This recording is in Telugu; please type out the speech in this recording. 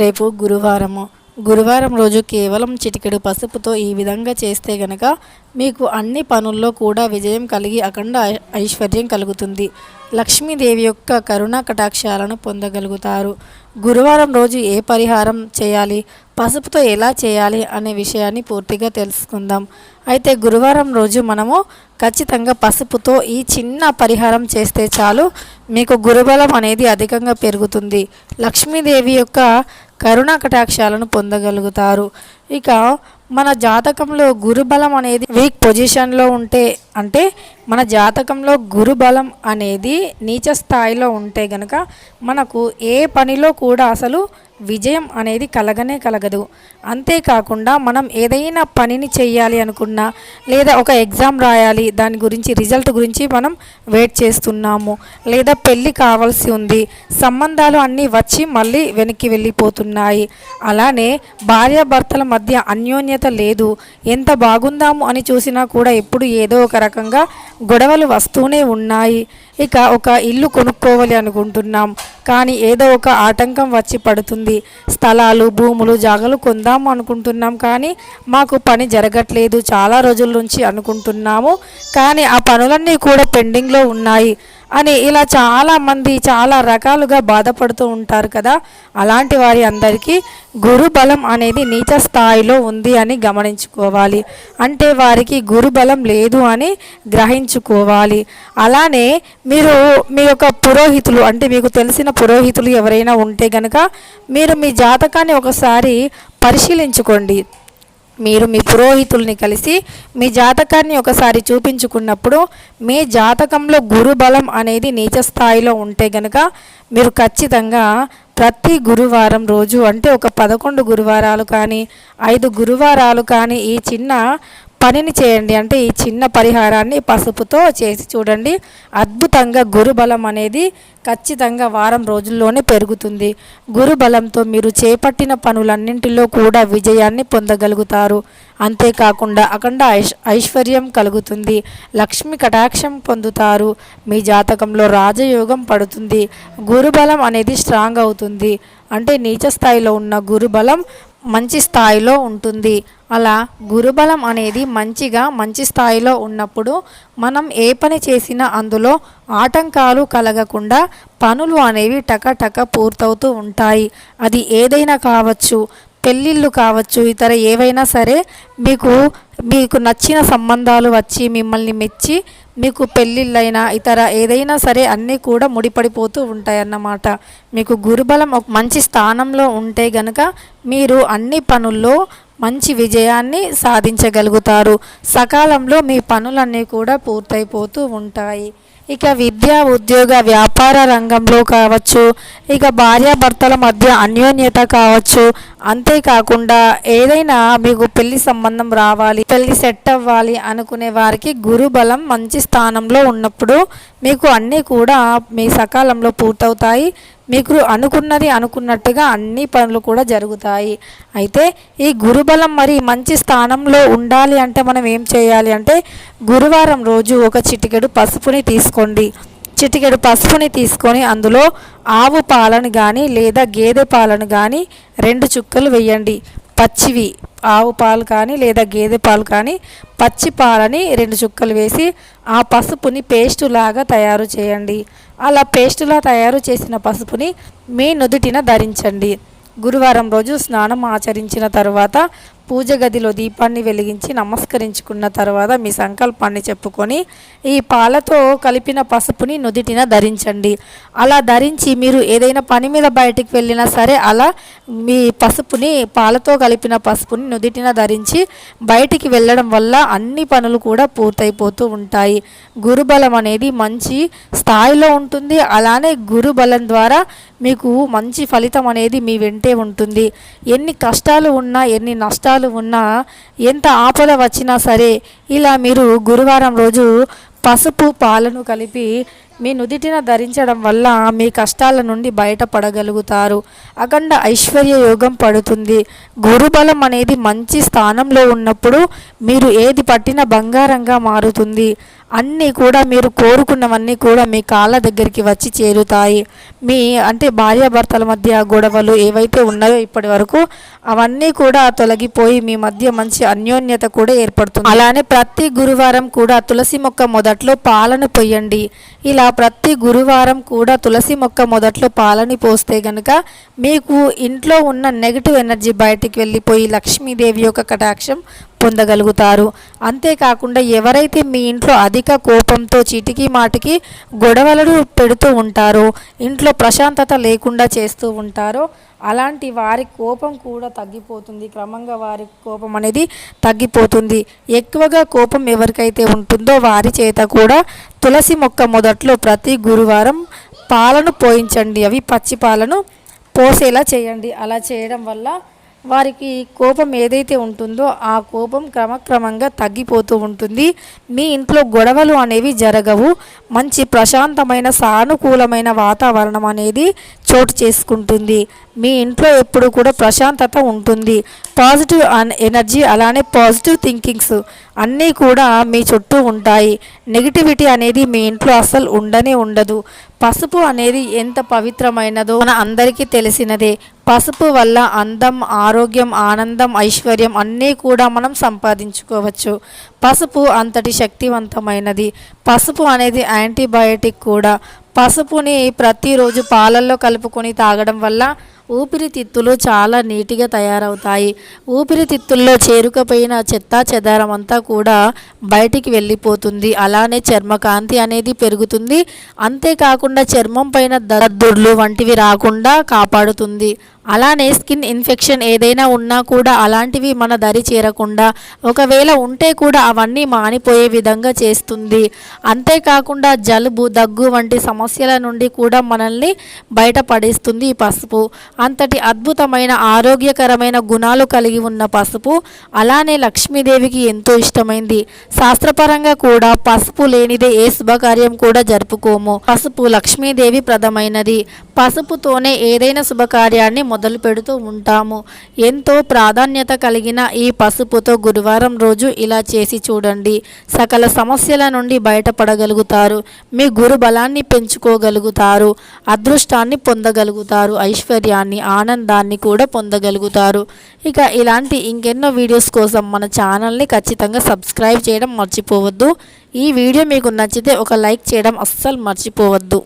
రేపు గురువారము. గురువారం రోజు కేవలం చిటికెడు పసుపుతో ఈ విధంగా చేస్తే గనక మీకు అన్ని పనుల్లో కూడా విజయం కలిగి అఖండ ఐశ్వర్యం కలుగుతుంది. లక్ష్మీదేవి యొక్క కరుణా కటాక్షాలను పొందగలుగుతారు. గురువారం రోజు ఏ పరిహారం చేయాలి పసుపుతో ఎలా చేయాలి అనే విషయాన్ని పూర్తిగా తెలుసుకుందాం. అయితే గురువారం రోజు మనము ఖచ్చితంగా పసుపుతో ఈ చిన్న పరిహారం చేస్తే చాలు మీకు గురుబలం అనేది అధికంగా పెరుగుతుంది. లక్ష్మీదేవి యొక్క కరుణా కటాక్షాలను పొందగలుగుతారు. ఇక మన జాతకంలో గురుబలం అనేది వీక్ పొజిషన్లో ఉంటే అంటే మన జాతకంలో గురుబలం అనేది నీచ స్థాయిలో ఉంటే గనక మనకు ఏ పనిలో కూడా అసలు విజయం అనేది కలగనే కలగదు. అంతేకాకుండా మనం ఏదైనా పనిని చేయాలి అనుకున్నా లేదా ఒక ఎగ్జామ్ రాయాలి దాని గురించి రిజల్ట్ గురించి మనం వెయిట్ చేస్తున్నాము. లేదా పెళ్ళి కావాల్సి ఉంది సంబంధాలు అన్నీ వచ్చి మళ్ళీ వెనక్కి వెళ్ళిపోతున్నాయి. అలానే భార్యాభర్తల మధ్య మధ్య అన్యోన్యత లేదు. ఎంత బాగుందాము అని చూసినా కూడా ఎప్పుడు ఏదో ఒక రకంగా గొడవలు వస్తూనే ఉన్నాయి. ఇక ఒక ఇల్లు కొనుక్కోవాలి అనుకుంటున్నాం. కానీ ఏదో ఒక ఆటంకం వచ్చి పడుతుంది. స్థలాలు భూములు జాగలు కొందాం అనుకుంటున్నాం. కానీ మాకు పని జరగట్లేదు. చాలా రోజుల నుంచి అనుకుంటున్నాము. కానీ ఆ పనులన్నీ కూడా పెండింగ్లో ఉన్నాయి అని ఇలా చాలామంది చాలా రకాలుగా బాధపడుతూ ఉంటారు కదా. అలాంటి వారి అందరికీ గురు బలం అనేది నీచ స్థాయిలో ఉంది అని గమనించుకోవాలి. అంటే వారికి గురు బలం లేదు అని గ్రహించుకోవాలి. అలానే మీరు మీ యొక్క పురోహితులు అంటే మీకు తెలిసిన పురోహితులు ఎవరైనా ఉంటే గనక మీరు మీ జాతకాన్ని ఒకసారి పరిశీలించుకోండి. మీరు మీ పురోహితుల్ని కలిసి మీ జాతకాన్ని ఒకసారి చూపించుకున్నప్పుడు మీ జాతకంలో గురుబలం అనేది నీచ స్థాయిలో ఉంటే గనక మీరు ఖచ్చితంగా ప్రతి గురువారం రోజు అంటే ఒక పదకొండు గురువారాలు కానీ ఐదు గురువారాలు కానీ ఈ చిన్న పనిని చేయండి. అంటే ఈ చిన్న పరిహారాన్ని పసుపుతో చేసి చూడండి. అద్భుతంగా గురుబలం అనేది ఖచ్చితంగా వారం రోజుల్లోనే పెరుగుతుంది. గురుబలంతో మీరు చేపట్టిన పనులన్నింటిలో కూడా విజయాన్ని పొందగలుగుతారు. అంతేకాకుండా అఖండ ఐష్ ఐశ్వర్యం కలుగుతుంది. లక్ష్మి కటాక్షం పొందుతారు. మీ జాతకంలో రాజయోగం పడుతుంది. గురుబలం అనేది స్ట్రాంగ్ అవుతుంది. అంటే నీచ స్థాయిలో ఉన్న గురుబలం మంచి స్థాయిలో ఉంటుంది. అలా గురుబలం అనేది మంచిగా మంచి స్థాయిలో ఉన్నప్పుడు మనం ఏ పని చేసినా అందులో ఆటంకాలు కలగకుండా పనులు అనేవి టకటక పూర్తవుతూ ఉంటాయి. అది ఏదైనా కావచ్చు పెళ్ళిళ్ళు కావచ్చు ఇతర ఏవైనా సరే మీకు మీకు నచ్చిన సంబంధాలు వచ్చి మిమ్మల్ని మెచ్చి మీకు పెళ్ళిళ్ళైనా ఇతర ఏదైనా సరే అన్నీ కూడా ముడిపడిపోతూ ఉంటాయన్నమాట. మీకు గురుబలం ఒక మంచి స్థానంలో ఉంటే గనక మీరు అన్ని పనుల్లో మంచి విజయాన్ని సాధించగలుగుతారు. సకాలంలో మీ పనులన్నీ కూడా పూర్తయిపోతూ ఉంటాయి. ఇక విద్య ఉద్యోగ వ్యాపార రంగంలో కావచ్చు ఇక భార్యాభర్తల మధ్య అన్యోన్యత కావచ్చు అంతేకాకుండా ఏదైనా మీకు పెళ్ళి సంబంధం రావాలి పెళ్ళి సెట్ అవ్వాలి అనుకునే వారికి గురు బలం మంచి స్థానంలో ఉన్నప్పుడు మీకు అన్నీ కూడా మీ సకాలంలో పూర్తవుతాయి. మీకు అనుకున్నది అనుకున్నట్టుగా అన్ని పనులు కూడా జరుగుతాయి. అయితే ఈ గురుబలం మరి మంచి స్థానంలో ఉండాలి అంటే మనం ఏం చేయాలి అంటే గురువారం రోజు ఒక చిటికెడు పసుపుని తీసుకోండి. చిటికెడు పసుపుని తీసుకొని అందులో ఆవు పాలను కానీ లేదా గేదె పాలను కానీ రెండు చుక్కలు వేయండి. పచ్చివి ఆవు పాలు కానీ లేదా గేదె పాలు కానీ పచ్చి పాలని రెండు చుక్కలు వేసి ఆ పసుపుని పేస్టు లాగా తయారు చేయండి. అలా పేస్టులా తయారు చేసిన పసుపుని మీ నుదుటిన ధరించండి. గురువారం రోజు స్నానం ఆచరించిన తర్వాత పూజ గదిలో దీపాన్ని వెలిగించి నమస్కరించుకున్న తర్వాత మీ సంకల్పాన్ని చెప్పుకొని ఈ పాలతో కలిపిన పసుపుని నుదిటిన ధరించండి. అలా ధరించి మీరు ఏదైనా పని మీద బయటికి వెళ్ళినా సరే అలా మీ పసుపుని పాలతో కలిపిన పసుపుని నుదిటిన ధరించి బయటికి వెళ్ళడం వల్ల అన్ని పనులు కూడా పూర్తయిపోతూ ఉంటాయి. గురుబలం అనేది మంచి స్థాయిలో ఉంటుంది. అలానే గురుబలం ద్వారా మీకు మంచి ఫలితం అనేది మీ వెంటే ఉంటుంది. ఎన్ని కష్టాలు ఉన్నా ఎన్ని నష్టాలు ఉన్నా ఎంత ఆపద వచ్చినా సరే ఇలా మీరు గురువారం రోజు పసుపు పాలను కలిపి మీ నుదిటిన ధరించడం వల్ల మీ కష్టాల నుండి బయటపడగలుగుతారు. అఖండ ఐశ్వర్య యోగం పడుతుంది. గురుబలం అనేది మంచి స్థానంలో ఉన్నప్పుడు మీరు ఏది పట్టిన బంగారంగా మారుతుంది. అన్నీ కూడా మీరు కోరుకున్నవన్నీ కూడా మీ కాళ్ళ దగ్గరికి వచ్చి చేరుతాయి. మీ అంటే భార్యాభర్తల మధ్య గొడవలు ఏవైతే ఉన్నాయో ఇప్పటి వరకు అవన్నీ కూడా తొలగిపోయి మీ మధ్య మంచి అన్యోన్యత కూడా ఏర్పడుతుంది. అలానే ప్రతి గురువారం కూడా తులసి మొక్క మొదట్లో పాలను పొయ్యండి. ఇలా ప్రతి గురువారం కూడా తులసి మొక్క మొదట్లో పాలని పోస్తే గనక మీకు ఇంట్లో ఉన్న నెగిటివ్ ఎనర్జీ బయటికి వెళ్ళిపోయి లక్ష్మీదేవి యొక్క కటాక్షం పొందగలుగుతారు. అంతేకాకుండా ఎవరైతే మీ ఇంట్లో అధిక కోపంతో చిటికి మాటికి గొడవలను పెడుతూ ఉంటారో ఇంట్లో ప్రశాంతత లేకుండా చేస్తూ ఉంటారో అలాంటి వారి కోపం కూడా తగ్గిపోతుంది. క్రమంగా వారి కోపం అనేది తగ్గిపోతుంది. ఎక్కువగా కోపం ఎవరికైతే ఉంటుందో వారి చేత కూడా తులసి మొక్క మొదట్లో ప్రతి గురువారం పాలను పోయించండి. అవి పచ్చి పాలను పోసేలా చేయండి. అలా చేయడం వల్ల వారికి కోపం ఏదైతే ఉంటుందో ఆ కోపం క్రమక్రమంగా తగ్గిపోతూ ఉంటుంది. మీ ఇంట్లో గొడవలు అనేవి జరగవు. మంచి ప్రశాంతమైన సానుకూలమైన వాతావరణం అనేది చోటు చేసుకుంటుంది. మీ ఇంట్లో ఎప్పుడు కూడా ప్రశాంతత ఉంటుంది. పాజిటివ్ ఎనర్జీ అలానే పాజిటివ్ థింకింగ్స్ అన్నీ కూడా మీ చుట్టూ ఉంటాయి. నెగిటివిటీ అనేది మీ ఇంట్లో అస్సలు ఉండనే ఉండదు. పసుపు అనేది ఎంత పవిత్రమైనదో మన అందరికీ తెలిసినదే. పసుపు వల్ల అందం ఆరోగ్యం ఆనందం ఐశ్వర్యం అన్నీ కూడా మనం సంపాదించుకోవచ్చు. పసుపు అంతటి శక్తివంతమైనది. పసుపు అనేది యాంటీబయాటిక్ కూడా. పసుపుని ప్రతిరోజు పాలల్లో కలుపుకొని తాగడం వల్ల ఊపిరితిత్తులు చాలా నీటిగా తయారవుతాయి. ఊపిరితిత్తుల్లో చేరుకపోయిన చెత్త చెదారం అంతా కూడా బయటికి వెళ్ళిపోతుంది. అలానే చర్మకాంతి అనేది పెరుగుతుంది. అంతేకాకుండా చర్మం పైన దద్దుర్లు వంటివి రాకుండా కాపాడుతుంది. అలానే స్కిన్ ఇన్ఫెక్షన్ ఏదైనా ఉన్నా కూడా అలాంటివి మన దరి చేరకుండా ఒకవేళ ఉంటే కూడా అవన్నీ మానిపోయే విధంగా చేస్తుంది. అంతేకాకుండా జలుబు దగ్గు వంటి సమస్యల నుండి కూడా మనల్ని బయటపడేస్తుంది ఈ పసుపు. అంతటి అద్భుతమైన ఆరోగ్యకరమైన గుణాలు కలిగి ఉన్న పసుపు అలానే లక్ష్మీదేవికి ఎంతో ఇష్టమైంది. శాస్త్రపరంగా కూడా పసుపు లేనిదే ఏ శుభకార్యం కూడా జరుపుకోము. పసుపు లక్ష్మీదేవి ప్రదమైనది పసుపుతోనే ఏదైనా శుభకార్యాన్ని మొదలు పెడుతూ ఉంటాము. ఎంతో ప్రాధాన్యత కలిగిన ఈ పసుపుతో గురువారం రోజు ఇలా చేసి చూడండి. సకల సమస్యల నుండి బయటపడగలుగుతారు. మీ గురు బలాన్ని పెంచుకోగలుగుతారు. అదృష్టాన్ని పొందగలుగుతారు. ఐశ్వర్యాన్ని ఆనందాన్ని కూడా పొందగలుగుతారు. ఇక ఇలాంటి ఇంకెన్నో వీడియోస్ కోసం మన ఛానల్ని ఖచ్చితంగా సబ్స్క్రైబ్ చేయడం మర్చిపోవద్దు. ఈ వీడియో మీకు నచ్చితే ఒక లైక్ చేయడం అస్సలు మర్చిపోవద్దు.